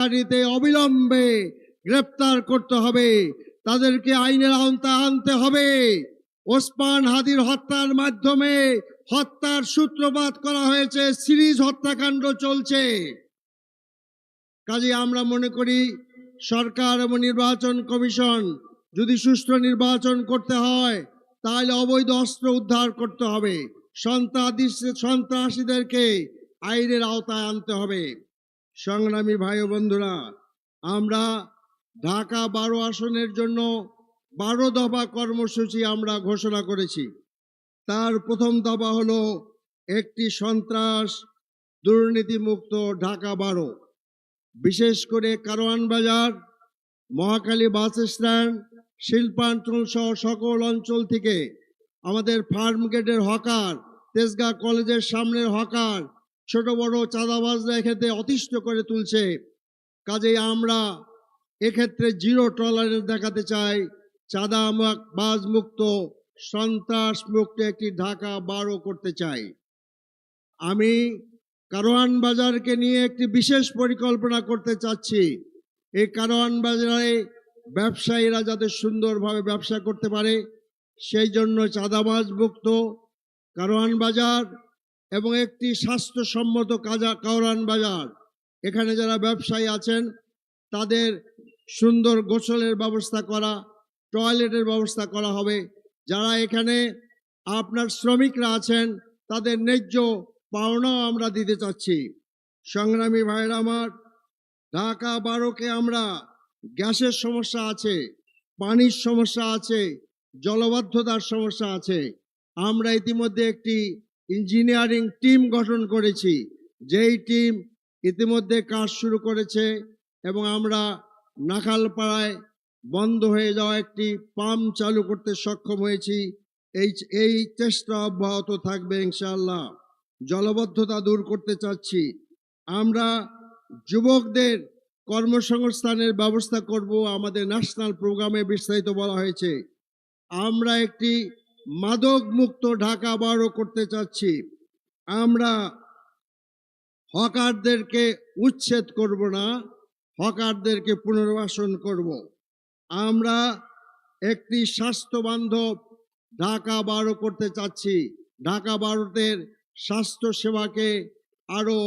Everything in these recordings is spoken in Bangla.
গাড়িতে অবিলম্বে গ্রেপ্তার করতে হবে। তাদেরকে আইনের আওতায় আনতে হবে। ওসমান হাদির হত্যার মাধ্যমে হত্যার সূত্রপাত করা হয়েছে। সিরিজ হত্যাকাণ্ড চলছে। কাজে আমরা মনে করি, সরকার এবং নির্বাচন কমিশন যদি সুষ্ঠু নির্বাচন করতে হয়, তাহলে অবৈধ অস্ত্র উদ্ধার করতে হবে। সন্ত্রাসী সন্ত্রাসীদেরকে আইনের আওতায় আনতে হবে। সংগ্রামী ভাই বন্ধুরা, আমরা ঢাকা বারো আসনের জন্য বারো দফা কর্মসূচি আমরা ঘোষণা করেছি। তার প্রথম দফা হলো একটি সন্ত্রাস দুর্নীতিমুক্ত ঢাকা বারো। বিশেষ করে কারওয়ান বাজার, মহাখালী বাস স্ট্যান্ড, শিল্পাঞ্চল সহ সকল অঞ্চল থেকে আমাদের ফার্ম গেটের হকার তেজগাঁ কলেজের সামনের হকার ছোট বড় চাঁদাবাজরা এক্ষেত্রে অতিষ্ঠ করে তুলছে। কাজেই আমরা এক্ষেত্রে জিরো টলারেন্স দেখাতে চাই। চাঁদা বাজ মুক্ত, সন্ত্রাস মুক্ত একটি ঢাকা বারো করতে চাই। আমি কারোয়ান বাজারকে নিয়ে একটি বিশেষ পরিকল্পনা করতে চাচ্ছি। এই কারোয়ান বাজারে ব্যবসায়ীরা যাতে সুন্দরভাবে ব্যবসা করতে পারে, সেই জন্য চাঁদাবাজ মুক্ত কারোয়ান বাজার এবং একটি স্বাস্থ্যসম্মত কাজা কারওয়ান বাজার। এখানে যারা ব্যবসায়ী আছেন, তাদের সুন্দর গোসলের ব্যবস্থা করা, টয়লেটের ব্যবস্থা করা হবে। যারা এখানে আপনার শ্রমিকরা আছেন, তাদের ন্যায্য পাওনাও আমরা দিতে চাচ্ছি। সংগ্রামী ভাইরা আমার, ঢাকা বারোকে আমরা, গ্যাসের সমস্যা আছে, পানির সমস্যা আছে, জলবদ্ধতার সমস্যা আছে। আমরা ইতিমধ্যে একটি ইঞ্জিনিয়ারিং টিম গঠন করেছি। যেই টিম ইতিমধ্যে কাজ শুরু করেছে এবং আমরা নাখালপাড়ায় বন্ধ হয়ে যাওয়া একটি পাম্প চালু করতে সক্ষম হয়েছি। এই এই চেষ্টা অব্যাহত থাকবে ইনশাআল্লাহ। জলবদ্ধতা দূর করতে চাচ্ছি। আমরা যুবকদের কর্মসংস্থানের ব্যবস্থা করব। আমাদের ন্যাশনাল প্রোগ্রামে বিস্তারিত বলা হয়েছে। আমরা একটি মাদক মুক্ত ঢাকা বারো করতে চাচ্ছি। আমরা হকারদেরকে উচ্ছেদ করব না, হকারদেরকে পুনর্বাসন করব। আমরা একটি স্বাস্থ্য বান্ধব ঢাকা বারো করতে চাচ্ছি। ঢাকা ভারতের স্বাস্থ্য সেবাকে আরও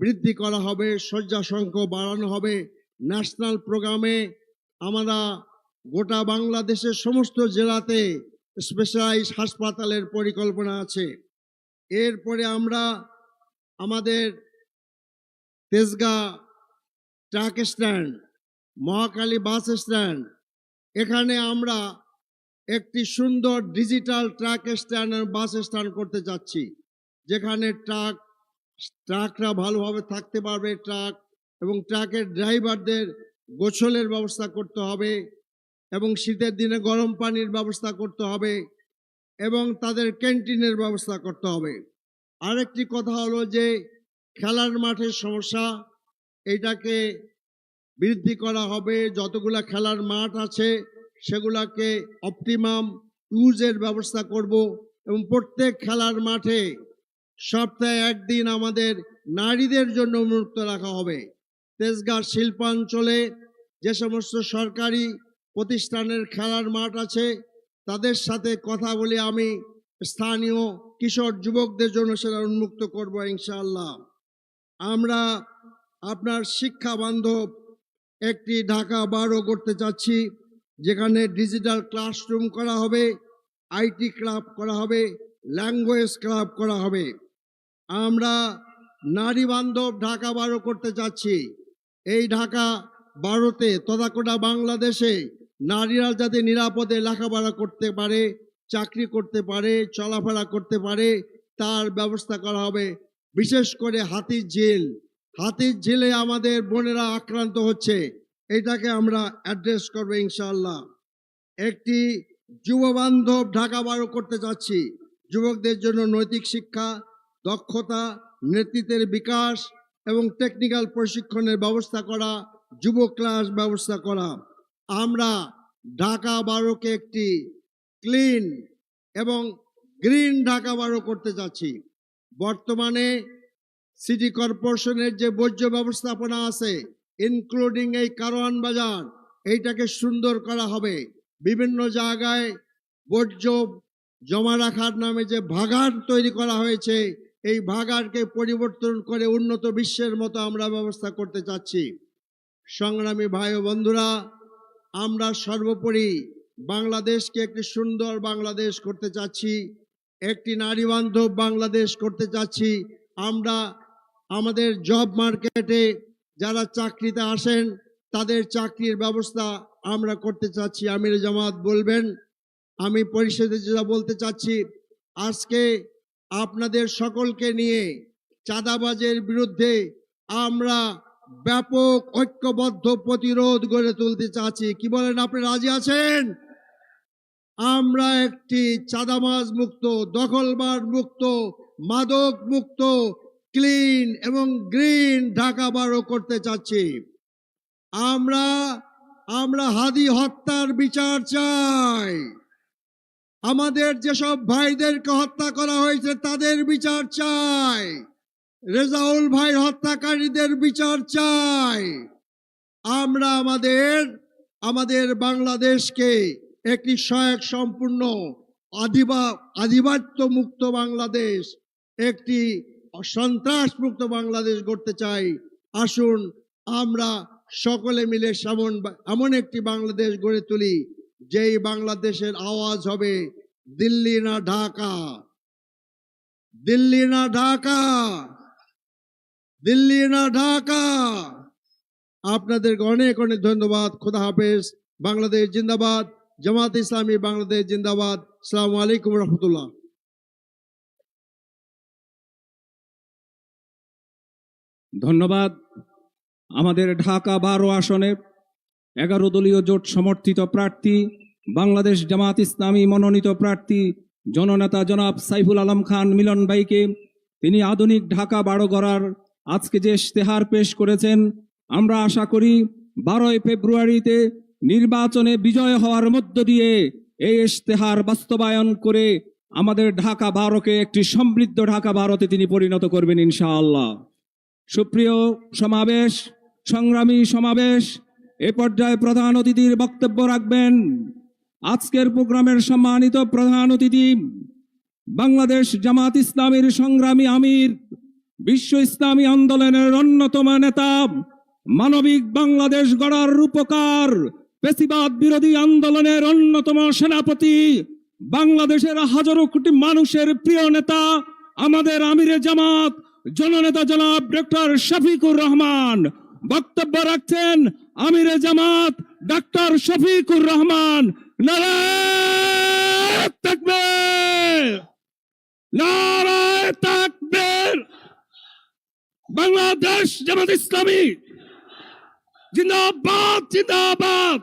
বৃদ্ধি করা হবে শয্যা সংখ্যা বাড়ানো হবে। ন্যাশনাল প্রোগ্রামে আমরা গোটা বাংলাদেশের সমস্ত জেলাতে স্পেশালাইজ হাসপাতালের পরিকল্পনা আছে। এরপরে আমরা আমাদের Tejgaon truck stand, Mohakhali bus stand, এখানে আমরা একটি সুন্দর digital truck stand bus stand করতে যাচ্ছি। যেখানে ট্রাক, ট্রাকরা ভালোভাবে থাকতে পারবে, ট্রাক এবং ট্রাকের ড্রাইভারদের গোসলের ব্যবস্থা করতে হবে। এবং শীতের দিনে গরম পানির ব্যবস্থা করতে হবে এবং তাদের ক্যান্টিনের ব্যবস্থা করতে হবে। আরেকটি কথা হলো যে, খেলার মাঠের সমস্যা, এটাকে বৃদ্ধি করা হবে। যতগুলা খেলার মাঠ আছে, সেগুলাকে অপটিমাম ইউজের ব্যবস্থা করব এবং প্রত্যেক খেলার মাঠে সপ্তাহে একদিন আমাদের নারীদের জন্য উন্মুক্ত রাখা হবে। তেজগাঁ শিল্পাঞ্চলে যে সমস্ত সরকারি প্রতিষ্ঠানের খেলার মাঠ আছে। তাদের সাথে কথা বলে আমি স্থানীয় কিশোর যুবকদের জন্য সেটা উন্মুক্ত করব ইনশাআল্লাহ। আমরা আপনার শিক্ষা বান্ধব একটি ঢাকা বারো করতে চাচ্ছি, যেখানে ডিজিটাল ক্লাসরুম করা হবে, আইটি ক্লাব করা হবে, ল্যাঙ্গুয়েজ ক্লাব করা হবে। আমরা নারী বান্ধব ঢাকা বারো করতে চাচ্ছি। এই ঢাকা বারোতে তথাকোটা বাংলাদেশে নারীরা যাতে নিরাপদে লেখাপড়া করতে পারে, চাকরি করতে পারে, চলাফেরা করতে পারে, তার ব্যবস্থা করা হবে। বিশেষ করে হাতির জেল। হাতির ঝিলে আমাদের বোনেরা আক্রান্ত হচ্ছে। এটাকে আমরা অ্যাড্রেস করব ইনশাল্লাহ একটি যুব বান্ধব ঢাকা বারো করতে চাচ্ছি যুবকদের জন্য নৈতিক শিক্ষা, দক্ষতা, নেতৃত্বের বিকাশ এবং টেকনিক্যাল প্রশিক্ষণের ব্যবস্থা করা, যুব ক্লাস ব্যবস্থা করা। আমরা ঢাকা বারোকে একটি ক্লিন এবং গ্রিন ঢাকা বারো করতে যাচ্ছি। বর্তমানে সিটি কর্পোরেশনের যে বর্জ্য ব্যবস্থাপনা আছে ইনক্লুডিং এই কারওয়ান বাজার, এইটাকে সুন্দর করা হবে। বিভিন্ন জায়গায় বর্জ্য জমা রাখার নামে যে ভাগার তৈরি করা হয়েছে, এই ভাগারকে পরিবর্তন করে উন্নত বিশ্বের মতো আমরা ব্যবস্থা করতে চাচ্ছি। সংগ্রামী ভাই ও বন্ধুরা আমরা সর্বোপরি বাংলাদেশকে একটি সুন্দর বাংলাদেশ করতে চাচ্ছি, একটি নারী বান্ধব বাংলাদেশ করতে চাচ্ছি। আমরা আমাদের জব মার্কেটে যারা চাকরিতে আসেন, তাদের চাকরির ব্যবস্থা আমরা করতে চাচ্ছি। আমির জামাত বলবেন, আমি পরিষদে যেটা বলতে চাচ্ছি, আজকে আপনাদের সকলকে নিয়ে চাঁদাবাজের বিরুদ্ধে আমরা ব্যাপক ঐক্যবদ্ধ প্রতিরোধ গড়ে তুলতে চাচ্ছি। কি বলেন আপনি, রাজি আছেন? আমরা একটি চাঁদাবাজ মুক্ত দখলবার মুক্ত, মাদক মুক্ত, ক্লিন এবং গ্রিন ঢাকা বারো করতে চাচ্ছি। আমরা আমরা হাদি হত্যার বিচার চাই। আমাদের যেসব ভাইদেরকে হত্যা করা হয়েছে তাদের বিচার চাই। রেজাউল ভাই হত্যাকারীদের বিচার চাই। আমরা আমাদের আমাদের বাংলাদেশকে একটি সহায়ক সম্পূর্ণ আদিবা আধিপত্য মুক্ত বাংলাদেশ, একটি সন্ত্রাস মুক্ত বাংলাদেশ গড়তে চাই। আসুন, আমরা সকলে মিলে সেমন এমন একটি বাংলাদেশ গড়ে তুলি, যেই বাংলাদেশের আওয়াজ হবে দিল্লি না ঢাকা। দিল্লি না ঢাকা। দিল্লি না ঢাকা। আপনাদেরকে অনেক অনেক ধন্যবাদ। খোদা হাফেজ। বাংলাদেশ জিন্দাবাদ। জামাত ইসলামী বাংলাদেশ জিন্দাবাদ। সালাম আলাইকুম রহমতুল্লাহ। ধন্যবাদ। আমাদের ঢাকা বারো আসনে এগারো দলীয় জোট সমর্থিত প্রার্থী, বাংলাদেশ জামাত ইসলামী মনোনীত প্রার্থী, জননেতা জনাব সাইফুল আলম খান মিলন ভাইকে, তিনি আধুনিক ঢাকা বারো গড়ার আজকে যে ইশতেহার পেশ করেছেন, আমরা আশা করি বারোই ফেব্রুয়ারিতে নির্বাচনে বিজয় হওয়ার মধ্য দিয়ে এই ইশতেহার বাস্তবায়ন করে আমাদের ঢাকা বারোকে একটি সমৃদ্ধ ঢাকা ভারতে তিনি পরিণত করবেন ইনশাআল্লাহ। সুপ্রিয় সমাবেশ, সংগ্রামী সমাবেশ, এ পর্যায়ে প্রধান অতিথির বক্তব্য রাখবেন আজকের প্রোগ্রামের সম্মানিত প্রধান অতিথি, বাংলাদেশ জামাত ইসলামীর সংগ্রামী আমির বিশ্ব ইসলামী আন্দোলনের অন্যতম নেতা, মানবিক বাংলাদেশ গড়ার রূপকার পেশিবাদ বিরোধী আন্দোলনের অন্যতম সেনাপতি, বাংলাদেশের হাজারো কোটি মানুষের প্রিয় নেতা, আমাদের আমিরে জামাত, জননেতা জনাব ডক্টর শফিকুর রহমান। বক্তব্য রাখছেন আমিরে জামাত, ডক্টর শফিকুর রহমান। নারায় তাকবীর! নারায় তাকবীর! বাংলাদেশ জামাত ইসলামী। জিন্দাবাদ জিন্দাবাদ।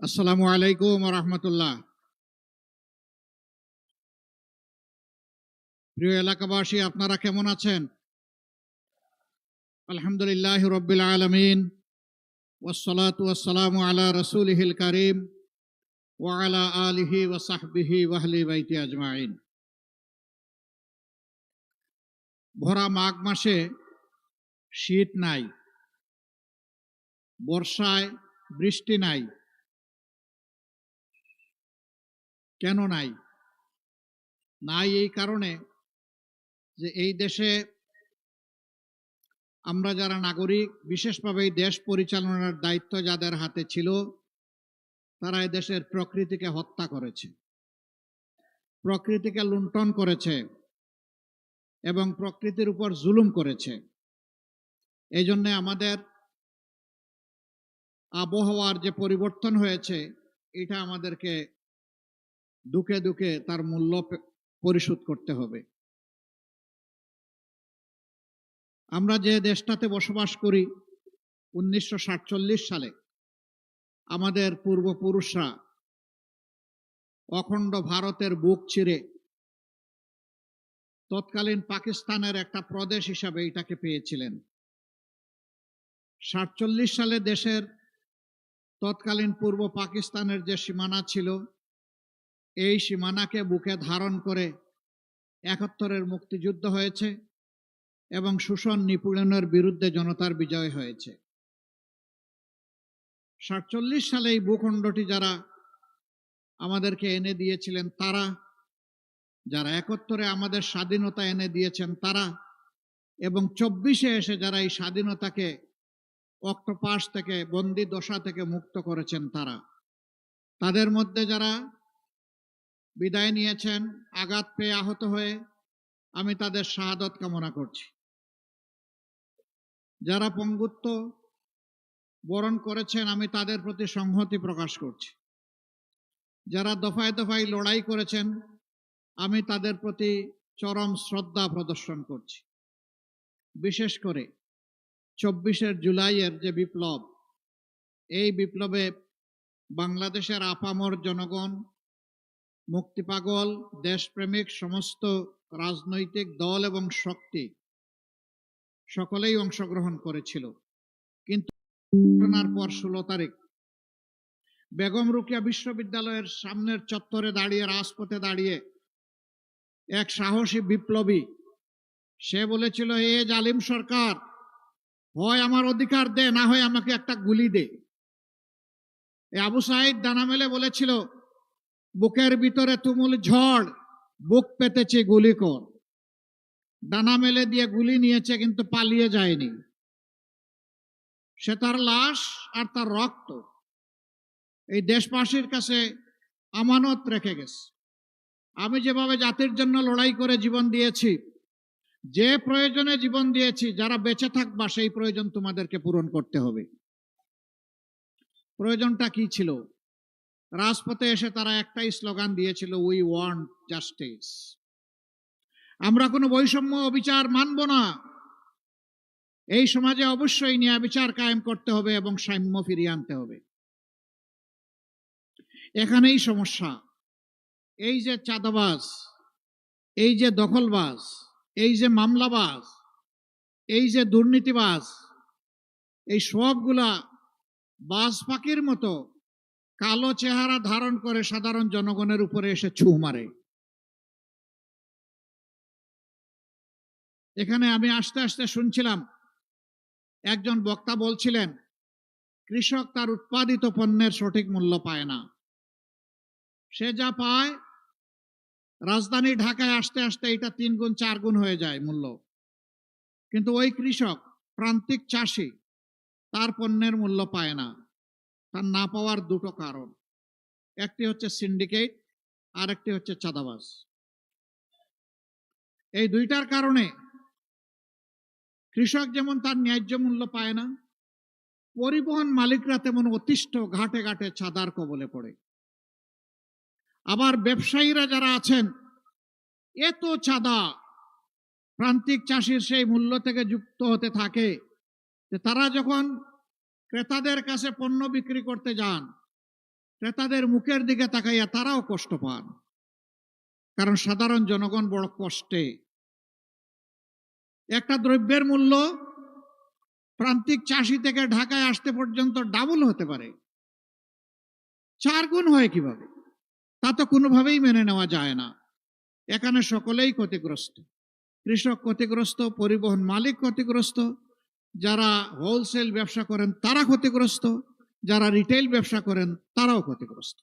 আসসালামু আলাইকুম রহমতুল্লাহ। প্রিয় এলাকাবাসী, আপনারা কেমন আছেন? আলহামদুলিল্লাহ রব্বিল আলমিন। ওসলাত ওয়াসালামু আলা রসুলহিল করিম। ওয়ালা আলিহি ওয়াসাহবিহি ওয়াহলি বাইতি আজমাইন ভরা মাঘ মাসে শীত নাই, বর্ষায় বৃষ্টি নাই, কেন নাই? নাই এই কারণে যে এই দেশে আমরা যারা নাগরিক, বিশেষভাবে এই দেশ পরিচালনার দায়িত্ব যাদের হাতে ছিল তারা দেশের প্রকৃতিকে হত্যা করেছে। প্রকৃতিকে লুণ্ঠন করেছে এবং প্রকৃতির উপর জুলুম করেছে। এই জন্যে আমাদের আবহাওয়ার যে পরিবর্তন হয়েছে, এটা আমাদেরকে দুকে দুকে তার মূল্য পরিশোধ করতে হবে। আমরা যে দেশটাতে বসবাস করি, উনিশশো সাতচল্লিশ সালে আমাদের পূর্বপুরুষরা অখণ্ড ভারতের বুক চিরে তৎকালীন পাকিস্তানের একটা প্রদেশ হিসাবে এটাকে পেয়েছিলেন। সাতচল্লিশ সালে দেশের তৎকালীন পূর্ব পাকিস্তানের যে সীমানা ছিল, এই সীমানাকে বুকে ধারণ করে একাত্তরের মুক্তিযুদ্ধ হয়েছে এবং শোষণ নিপীড়নের বিরুদ্ধে জনতার বিজয় হয়েছে। সাতচল্লিশ সালে এই ভূখণ্ডটি যারা আমাদেরকে এনে দিয়েছিলেন, তারা, যারা একত্তরে আমাদের স্বাধীনতা এনে দিয়েছেন, তারা এবং চব্বিশে এসে যারা এই স্বাধীনতাকে অক্টোপাস থেকে, বন্দি দশা থেকে মুক্ত করেছেন তারা। তাদের মধ্যে যারা বিদায় নিয়েছেন, আঘাত পেয়ে আহত হয়ে, আমি তাদের শাহাদত কামনা করছি। যারা পঙ্গুত্ব বরণ করেছেন, আমি তাদের প্রতি সংহতি প্রকাশ করছি। যারা দফায় দফায় লড়াই করেছেন, আমি তাদের প্রতি চরম শ্রদ্ধা প্রদর্শন করছি। বিশেষ করে চব্বিশের জুলাইয়ের যে বিপ্লব, এই বিপ্লবে বাংলাদেশের আপামর জনগণ মুক্তিপাগল দেশপ্রেমিক, সমস্ত রাজনৈতিক দল এবং শক্তি সকলেই অংশগ্রহণ করেছিল। ঘটনার পর ষোলো তারিখ। বেগম রুকিয়া বিশ্ববিদ্যালয়ের সামনের চত্বরে দাঁড়িয়ে, রাজপথে দাঁড়িয়ে এক সাহসী বিপ্লবী, সে বলেছিল, এ জালিম সরকার হয় আমার অধিকার দে, না হয় আমাকে একটা গুলি দে। আবু সাইদ ডানা মেলে বলেছিল, বুকের ভিতরে তুমুল ঝড়, বুক পেতেছে গুলি কর। ডানা মেলে দিয়ে গুলি নিয়েছে, কিন্তু পালিয়ে যায়নি। সে তার লাশ আর তার রক্ত এই দেশবাসীর কাছে আমানত রেখে গেছে। আমি যেভাবে জাতির জন্য লড়াই করে জীবন দিয়েছি, যে প্রয়োজনে জীবন দিয়েছি, যারা বেঁচে থাকবা, সেই প্রয়োজন তোমাদেরকে পূরণ করতে হবে। প্রয়োজনটা কি ছিল? রাজপথে এসে তারা একটাই স্লোগান দিয়েছিল উই ওয়ান্ট জাস্টিস আমরা কোনো বৈষম্য অবিচার মানব না। এই সমাজে অবশ্যই ন্যায় বিচার কায়েম করতে হবে এবং সাম্য ফিরিয়ে আনতে হবে। এখানেই সমস্যা। এই যে চাঁদাবাজ, এই যে দখলবাজ, এই যে মামলাবাজ, এই যে দুর্নীতিবাজ, এই সবগুলা বাজ পাখির মতো কালো চেহারা ধারণ করে সাধারণ জনগণের উপরে এসে ছু মারে। এখানে আমি আস্তে আস্তে শুনছিলাম একজন বক্তা বলছিলেন, কৃষক তার উৎপাদিত পণ্যের সঠিক মূল্য পায় না। সে যা পায়, রাজধানী ঢাকায় আসতে আসতে এটা তিন গুণ, চার গুণ হয়ে যায় মূল্য। কিন্তু ওই কৃষক, প্রান্তিক চাষি, তার পণ্যের মূল্য পায় না। তার না পাওয়ার দুটো কারণ। একটি হচ্ছে সিন্ডিকেট আর একটি হচ্ছে চাঁদাবাজ। এই দুইটার কারণে কৃষক যেমন তার ন্যায্য মূল্য পায় না, পরিবহন মালিকরা তেমন অতিষ্ঠ ঘাটে ঘাটে ছাদার কবলে পড়ে। আবার ব্যবসায়ীরা যারা আছেন, এত চাঁদা প্রান্তিক চাষির সেই মূল্য থেকে যুক্ত হতে থাকে যে তারা যখন ক্রেতাদের কাছে পণ্য বিক্রি করতে যান, ক্রেতাদের মুখের দিকে তাকাইয়া তারাও কষ্ট পান। কারণ সাধারণ জনগণ বড় কষ্টে একটা দ্রব্যের মূল্য প্রান্তিক চাষি থেকে ঢাকায় আসতে পর্যন্ত ডাবল হতে পারে। চার গুণ হয় কীভাবে? তা তো কোনোভাবেই মেনে নেওয়া যায় না। এখানে সকলেই ক্ষতিগ্রস্ত। কৃষক ক্ষতিগ্রস্ত, পরিবহন মালিক ক্ষতিগ্রস্ত, যারা হোলসেল ব্যবসা করেন তারা ক্ষতিগ্রস্ত, যারা রিটেল ব্যবসা করেন তারাও ক্ষতিগ্রস্ত।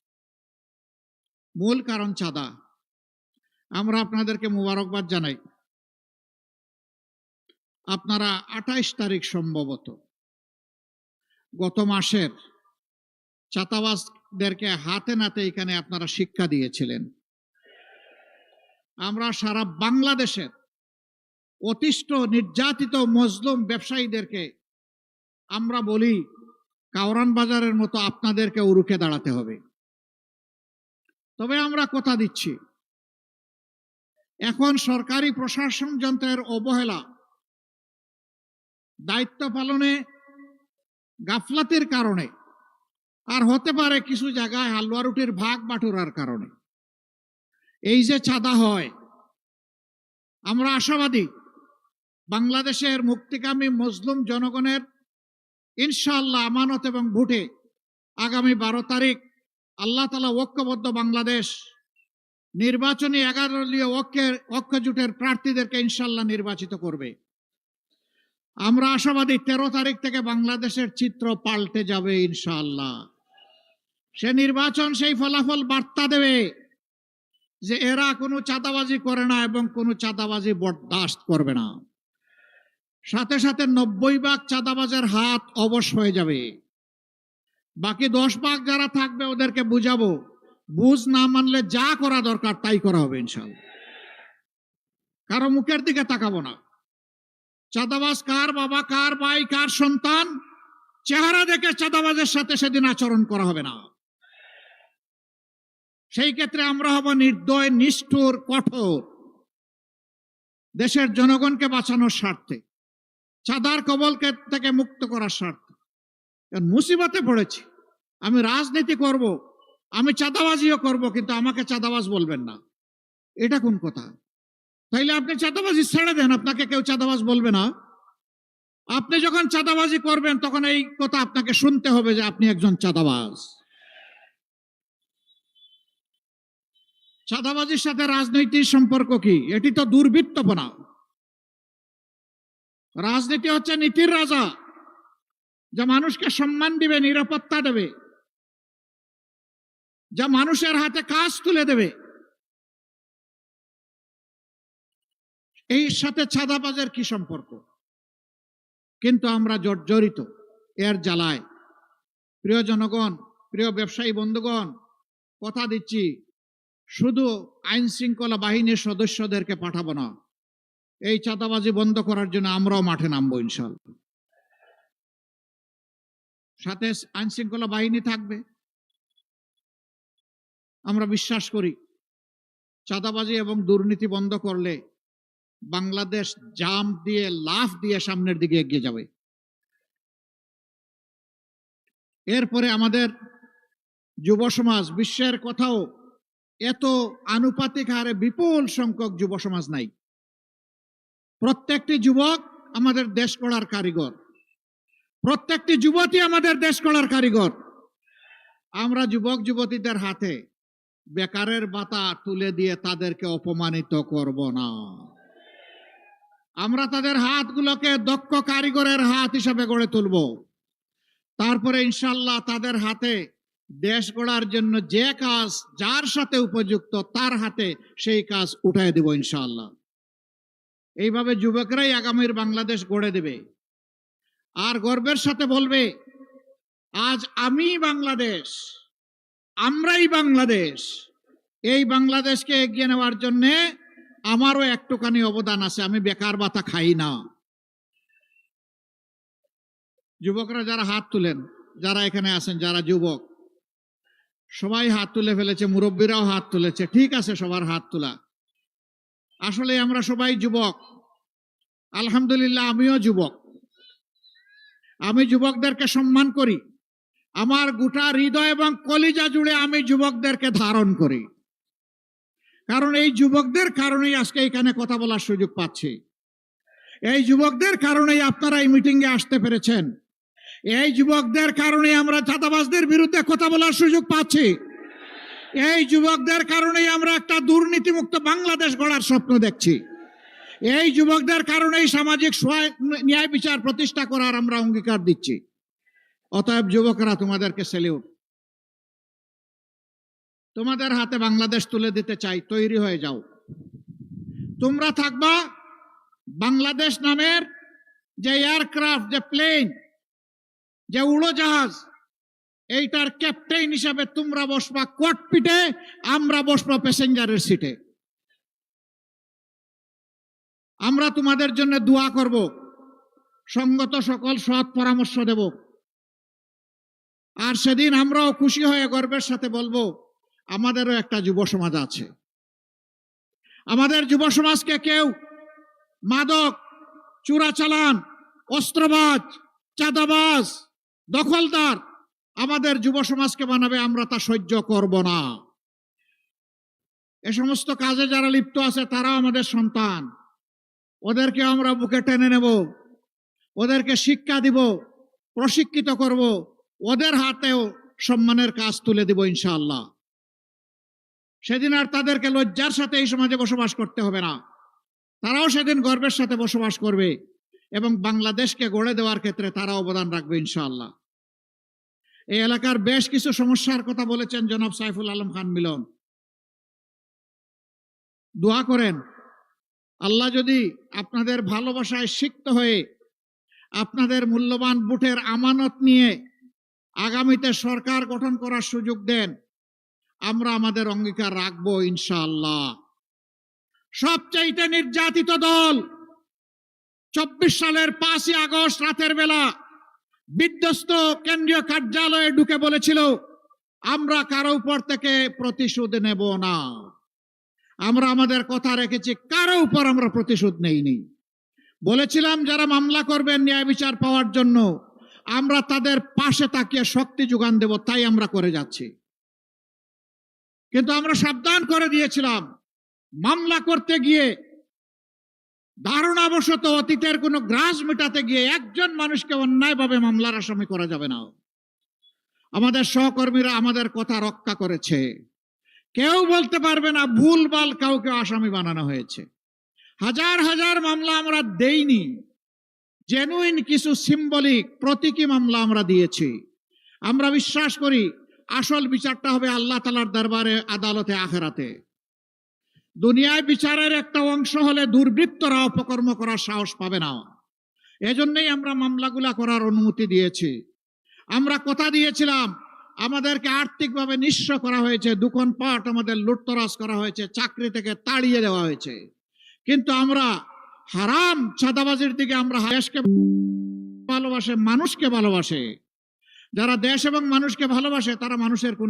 মূল কারণ চাঁদা। আমরা আপনাদেরকে মোবারকবাদ জানাই। আপনারা আঠাইশ তারিখ সম্ভবত। গত মাসের চাতাবাজদেরকে হাতে নাতে এখানে আপনারা শিক্ষা দিয়েছিলেন। আমরা সারা বাংলাদেশের অতিষ্ঠ, নির্যাতিত মজলুম ব্যবসায়ীদেরকে আমরা বলি, কাওরান বাজারের মতো আপনাদেরকে উরুখে দাঁড়াতে হবে। তবে আমরা কথা দিচ্ছি, এখন সরকারি প্রশাসন যন্ত্রের অবহেলা দায়িত্ব পালনে গাফলাতের কারণে, আর হতে পারে কিছু জায়গায় হালুয়া রুটির ভাগ বাটুরার কারণে। এই যে চাঁদা হয়, আমরা আশাবাদী বাংলাদেশের মুক্তিকামী মজলুম জনগণের ইনশাআল্লাহ আমানত এবং ভোটে আগামী বারো তারিখ আল্লাহ তালা ঐক্যবদ্ধ বাংলাদেশ, নির্বাচনী এগারো ঐক্যের ঐক্যজোটের প্রার্থীদেরকে ইনশাল্লাহ নির্বাচিত করবে। আমরা আশাবাদী তেরো তারিখ থেকে বাংলাদেশের চিত্র পাল্টে যাবে ইনশাল্লাহ সে নির্বাচন সেই ফলাফল বার্তা দেবে যে এরা কোনো চাঁদাবাজি করে না এবং কোনো চাঁদাবাজি বরদাস্ত করবে না। সাথে সাথে নব্বই ভাগ চাঁদাবাজের হাত অবশ হয়ে যাবে। বাকি দশ ভাগ যারা থাকবে ওদেরকে বুঝাবো, বুঝ না মানলে যা করা দরকার তাই করা হবে ইনশাল্লাহ কারও মুখের দিকে তাকাবো না। চাঁদাবাজ কার, বাবা কার, ভাই কার, সন্তান? চেহারা দেখে চাঁদাবাজের সাথে সেদিন আচরণ করা হবে না। সেই ক্ষেত্রে আমরা হব নির্দয়, নিষ্ঠুর, কঠোর। দেশের জনগণকে বাঁচানোর স্বার্থে, চাঁদার কবলকে থেকে মুক্ত করার স্বার্থে। মুসিবতে পড়েছি। আমি রাজনীতি করব, আমি চাঁদাবাজিও করব, কিন্তু আমাকে চাঁদাবাজ বলবেন না। এটা কোন কথা? তাইলে আপনি চাঁদাবাজি ছেড়ে দেন, আপনাকে কেউ চাঁদাবাজ বলবে না। আপনি যখন চাঁদাবাজি করবেন, তখন এই কথা আপনাকে শুনতে হবে যে আপনি একজন চাঁদাবাজ। চাঁদাবাজির সাথে রাজনৈতিক সম্পর্ক কি? এটি তো দুর্বৃত্তপনা। রাজনীতি হচ্ছে নীতির রাজা, যা মানুষকে সম্মান দিবে, নিরাপত্তা দেবে। যা মানুষের হাতে কাজ তুলে দেবে। এই সাথে ছাদাবাজের কি সম্পর্ক? কিন্তু আমরা জর্জরিত এর জ্বালায়। প্রিয় জনগণ, প্রিয় ব্যবসায়ী বন্ধুগণ, কথা দিচ্ছি, শুধু আইন শৃঙ্খলা বাহিনীর সদস্যদেরকে পাঠাবো না। এই চাঁদাবাজি বন্ধ করার জন্য আমরাও মাঠে নামবো ইনশাল সাথে আইন শৃঙ্খলা বাহিনী থাকবে। আমরা বিশ্বাস করি, চাঁদাবাজি এবং দুর্নীতি বন্ধ করলে বাংলাদেশ জাম দিয়ে, লাফ দিয়ে সামনের দিকে এগিয়ে যাবে। এরপরে আমাদের যুব সমাজ, বিশ্বের কোথাও এত আনুপাতিক হারে বিপুল সংখ্যক যুব সমাজ নাই। প্রত্যেকটি যুবক আমাদের দেশ গড়ার কারিগর। প্রত্যেকটি যুবতী আমাদের দেশ গড়ার কারিগর। আমরা যুবক, যুবতীদের হাতে বেকারের বাতা তুলে দিয়ে তাদেরকে অপমানিত করব না। আমরা তাদের হাতগুলোকে দক্ষ কারিগরের হাত হিসাবে গড়ে তুলব। তারপরে ইনশাল্লাহ তাদের হাতে দেশ গড়ার জন্য যে কাজ যার সাথে উপযুক্ত তার হাতে সেই কাজ উঠাই দেব ইনশাল্লাহ এইভাবে যুবকরাই আগামীর বাংলাদেশ গড়ে দেবে। আর গর্বের সাথে বলবে, আজ আমি বাংলাদেশ, আমরাই বাংলাদেশ, এই বাংলাদেশকে এগিয়ে নেওয়ার জন্যে আমারও একটুখানি অবদান আছে, আমি বেকার বাতা খাই না। যুবকরা যারা হাত তুলেন, যারা এখানে আছেন, যারা যুবক, সবাই হাত তুলে ফেলেছে, মুরব্বীরাও হাত তুলেছে, ঠিক আছে সবার হাত তোলা। আসলে আমরা সবাই যুবক, আলহামদুলিল্লাহ আমিও যুবক। আমি যুবকদেরকে সম্মান করি, আমার গোটা হৃদয় এবং কলিজা জুড়ে আমি যুবকদেরকে ধারণ করি। কারণ এই যুবকদের কারণেই আজকে এখানে কথা বলার সুযোগ পাচ্ছি। এই যুবকদের কারণেই আপনারা এই মিটিংয়ে আসতে পেরেছেন। এই যুবকদের কারণে আমরা চাঁদাবাজদের বিরুদ্ধে কথা বলার সুযোগ পাচ্ছি। এই যুবকদের কারণেই আমরা একটা দুর্নীতিমুক্ত বাংলাদেশ গড়ার স্বপ্ন দেখছি। এই যুবকদের কারণেই সামাজিক ন্যায় বিচার প্রতিষ্ঠা করার আমরা অঙ্গীকার দিচ্ছি। অতএব যুবকরা, তোমাদেরকে সেলিউট তোমাদের হাতে বাংলাদেশ তুলে দিতে চাই, তৈরি হয়ে যাও। তোমরা থাকবা বাংলাদেশ নামের যে এয়ারক্রাফট যে প্লেন যে উড়োজাহাজ, এইটার ক্যাপ্টেন হিসাবে তোমরা বসবা কটপিটে আমরা বসবা প্যাসেঞ্জারের সিটে আমরা তোমাদের জন্য দোয়া করব, সঙ্গত সকল সৎ পরামর্শ দেব। আর সেদিন আমরাও খুশি হয়ে গর্বের সাথে বলব আমাদেরও একটা যুব সমাজ আছে। আমাদের যুব সমাজকে কেউ মাদক, চোরাচালান, অস্ত্রবাজ, চাঁদাবাজ, দখলদার আমাদের যুব সমাজকে বানাবে আমরা তা সহ্য করব না। এ সমস্ত কাজে যারা লিপ্ত আছে, তারাও আমাদের সন্তান। ওদেরকে আমরা বুকে টেনে নেব, ওদেরকে শিক্ষা দিব, প্রশিক্ষিত করব, ওদের হাতেও সম্মানের কাজ তুলে দিব, ইনশাআল্লাহ। সেদিন আর তাদেরকে লজ্জার সাথে এই সমাজে বসবাস করতে হবে না। তারাও সেদিন গর্বের সাথে বসবাস করবে এবং বাংলাদেশকে গড়ে দেওয়ার ক্ষেত্রে তারা অবদান রাখবে ইনশাআল্লাহ। এই এলাকার বেশ কিছু সমস্যার কথা বলেছেন জনাব সাইফুল আলম খান মিলন। দোয়া করেন, আল্লাহ যদি আপনাদের ভালোবাসায় সিক্ত হয়ে আপনাদের মূল্যবান বুটের আমানত নিয়ে আগামীতে সরকার গঠন করার সুযোগ দেন আমরা আমাদের অঙ্গীকার রাখব ইনশাআল্লাহ। সবচাইতে নির্যাতিত দল চব্বিশ সালের পাঁচই আগস্ট রাতের বেলা বিধ্বস্ত কেন্দ্রীয় কার্যালয়ে ঢুকে বলেছিল, আমরা কারও উপর থেকে প্রতিশোধ নেব না। আমরা আমাদের কথা রেখেছি, কারও উপর আমরা প্রতিশোধ নেইনি। বলেছিলাম, যারা মামলা করবেন ন্যায় বিচার পাওয়ার জন্য, আমরা তাদের পাশে তাকিয়ে শক্তি যোগান দেব, তাই আমরা করে যাচ্ছি। কিন্তু আমরা সাবধান করে দিয়েছিলাম। মামলা করতে গিয়ে ধারণাবশত অতীতের কোনো গ্রাস মেটাতে গিয়ে একজন মানুষকে অন্যায়ভাবে মামলার আসামি করা যাবে না। আমাদের সহকর্মীরা আমাদের কথা রক্ষা করেছে। কেউ বলতে পারবে না ভুলভাল কাউকে আসামি বানানো হয়েছে। হাজার হাজার মামলা আমরা দেইনি। জেনুইন কিছু সিম্বলিক প্রতীকী মামলা আমরা দিয়েছি। আমরা বিশ্বাস করি আসল বিচারটা হবে আল্লাহ তালার দরবারে আদালতে, আখেরাতে। দুনিয়ায় বিচারের একটা অংশ হলে দুর্বৃত্তরা অপকর্ম করার সাহস পাবে না। এজন্যই আমরা মামলাগুলা করার অনুমতি দিয়েছি। আমরা কথা দিয়েছিলাম, আমাদেরকে আর্থিকভাবে নিঃস্ব করা হয়েছে দোকানপাট আমাদের লুটতরাজ করা হয়েছে, চাকরি থেকে তাড়িয়ে দেওয়া হয়েছে। কিন্তু আমরা হারাম ছাদাবাজির দিকে আমরা দেশকে ভালোবাসে, মানুষকে ভালোবাসে। যারা দেশ এবং মানুষকে ভালোবাসে তারা মানুষের কোন